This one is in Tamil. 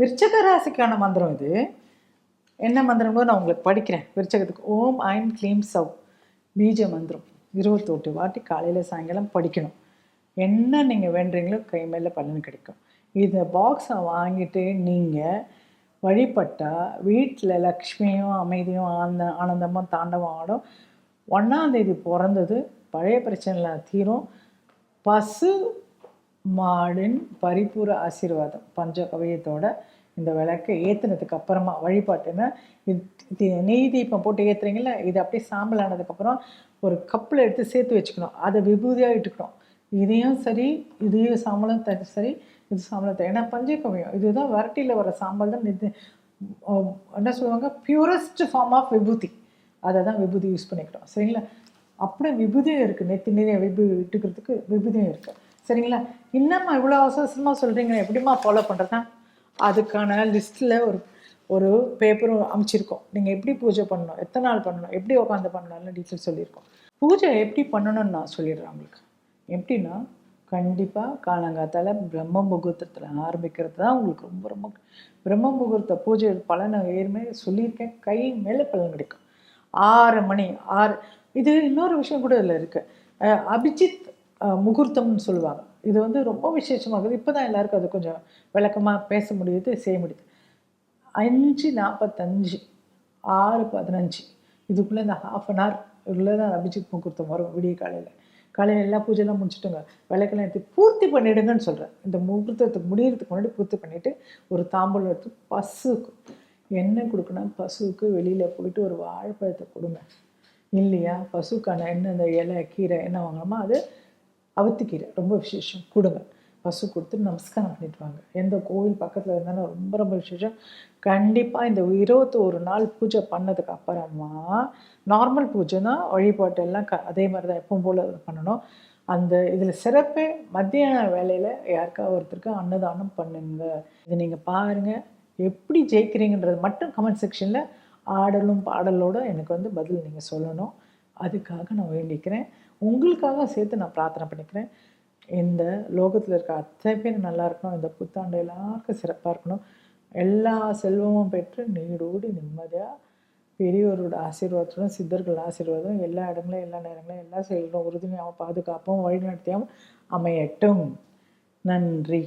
விருச்சக ராசிக்கான மந்திரம் இது. என்ன மந்திரமோ நான் உங்களுக்கு படிக்கிறேன். விருச்சகத்துக்கு ஓம் ஐம் க்ளீம் சவ் பீஜ மந்திரம். இருபத்தோட்டு வாட்டி காலையில் சாயங்காலம் படிக்கணும். என்ன நீங்கள் வேண்டுறீங்களோ கை மேலே பலன் கிடைக்கும். இந்த பாக்ஸை வாங்கிட்டு நீங்கள் வழிபட்டால் வீட்டில் லக்ஷ்மியும் அமைதியும் ஆனந்த ஆனந்தமும் தாண்டவம் ஆடும். ஒன்றாந்தேதி பிறந்தது. பழைய பிரச்சனைலாம் தீரும். பசு மாடின் பரிபூர ஆசீர்வாதம். பஞ்ச கவியத்தோட இந்த விளக்கை ஏற்றுனதுக்கு அப்புறமா வழிபாட்டுன்னா இது நெய் தீபம் போட்டு ஏற்றுறீங்களா இது அப்படியே சாம்பல் ஆனதுக்கப்புறம் ஒரு கப்பில் எடுத்து சேர்த்து வச்சுக்கணும். அதை விபூதியாக இட்டுக்கணும். இதையும் சரி இதையும் சாம்பலும் த சரி இது சாம்பலும் தரி ஏன்னா பஞ்சகவியம் இதுதான் வரட்டியில் வர சாம்பல் தான். இது என்ன சொல்லுவாங்க? Purest form of vibhuti. அதை தான் விபூதி யூஸ் பண்ணிக்கிறோம் சரிங்களா? அப்படியே விபூதியும் இருக்குது நெத்தி நிறைய விபூ இட்டுக்கிறதுக்கு விபூதியும் இருக்குது சரிங்களா? இன்னம்மா இவ்வளோ அவசரமாக சொல்கிறீங்க எப்படிம்மா ஃபாலோ பண்ணுறதா அதுக்கான லிஸ்ட்டில் ஒரு ஒரு பேப்பரும் அமைச்சிருக்கோம். நீங்கள் எப்படி பூஜை பண்ணணும்? எத்தனை நாள் பண்ணணும்? எப்படி உட்காந்து பண்ணணும்னு டீட்டெயில் சொல்லியிருக்கோம். பூஜை எப்படி பண்ணணும்னு நான் சொல்லிடுறேன் உங்களுக்கு. எப்படின்னா கண்டிப்பாக காலங்காத்தால் பிரம்ம முகூர்த்தத்தில் ஆரம்பிக்கிறது தான் உங்களுக்கு ரொம்ப ரொம்ப பிரம்ம முகூர்த்த பூஜை பலனை ஏற்கனவே சொல்லியிருக்கேன். கை மேலே பலன் கிடைக்கும். ஆறு மணி ஆறு இது இன்னொரு விஷயம் கூட இதில் இருக்குது அபிஜித் முகூர்த்தம்னு சொல்லுவாங்க. இது வந்து ரொம்ப விசேஷமாகுது. இப்போ தான் எல்லாருக்கும் அது கொஞ்சம் விளக்கமாக பேச முடியுது செய்ய முடியுது. அஞ்சு நாற்பத்தஞ்சு ஆறு பதினஞ்சு இதுக்குள்ளே இந்த ஹாஃப் அன் ஹவர் உள்ளே தான் அபிஜித் முகூர்த்தம் வரும் விடிய காலையில். காலையில் எல்லா பூஜைலாம் முடிச்சுட்டுங்க. விளக்கெல்லாம் எடுத்து பூர்த்தி பண்ணிடுங்கன்னு சொல்கிறேன் இந்த முகூர்த்தத்துக்கு முடியறதுக்கு முன்னாடி பூர்த்தி பண்ணிவிட்டு ஒரு தாம்பூலம் எடுத்து பசுக்கு என்ன கொடுக்கணும். பசுவுக்கு வெளியில் போயிட்டு ஒரு வாழைப்பழத்தை கொடுங்க. இல்லையா? பசுக்கான என்ன இந்த இலை கீரை என்ன வாங்கணுமோ அது அவத்திக்கீரை ரொம்ப விசேஷம். கொடுங்க. பசு கொடுத்து நமஸ்காரம் பண்ணிட்டு வாங்க. எந்த கோவில் பக்கத்தில் இருந்தாலும் ரொம்ப ரொம்ப விசேஷம். கண்டிப்பாக இந்த இருபத்தோரு நாள் பூஜை பண்ணதுக்கு அப்புறமா நார்மல் பூஜை தான் வழிபாட்டு எல்லாம் க அதே மாதிரி தான் எப்பவும் போல் பண்ணணும். அந்த இதில் சிறப்பே மத்தியான வேலையில் யாருக்கா ஒருத்தருக்கு அன்னதானம் பண்ணுங்க. இதை நீங்கள் பாருங்கள் எப்படி ஜெயிக்கிறீங்கன்றது மட்டும் கமெண்ட் செக்ஷனில் ஆடலும் பாடலோடு எனக்கு வந்து பதில் நீங்கள் சொல்லணும். அதுக்காக நான் வேண்டிக்கிறேன். உங்களுக்காக சேர்த்து நான் பிரார்த்தனை பண்ணிக்கிறேன். இந்த லோகத்தில் இருக்க அத்தனை பேர் நல்லா இருக்கணும். இந்த புத்தாண்டு எல்லாருக்கும் சிறப்பாக இருக்கணும். எல்லா செல்வமும் பெற்று நீடோடி நிம்மதியாக பெரியவரோட ஆசீர்வாதத்துடன் சித்தர்கள் ஆசீர்வாதம் எல்லா இடங்களும் எல்லா நேரங்களும் எல்லா செயல்களும் உறுதுணையாகவும் பாதுகாப்பும் வழிநடத்தியாகவும் அமையட்டும். நன்றி.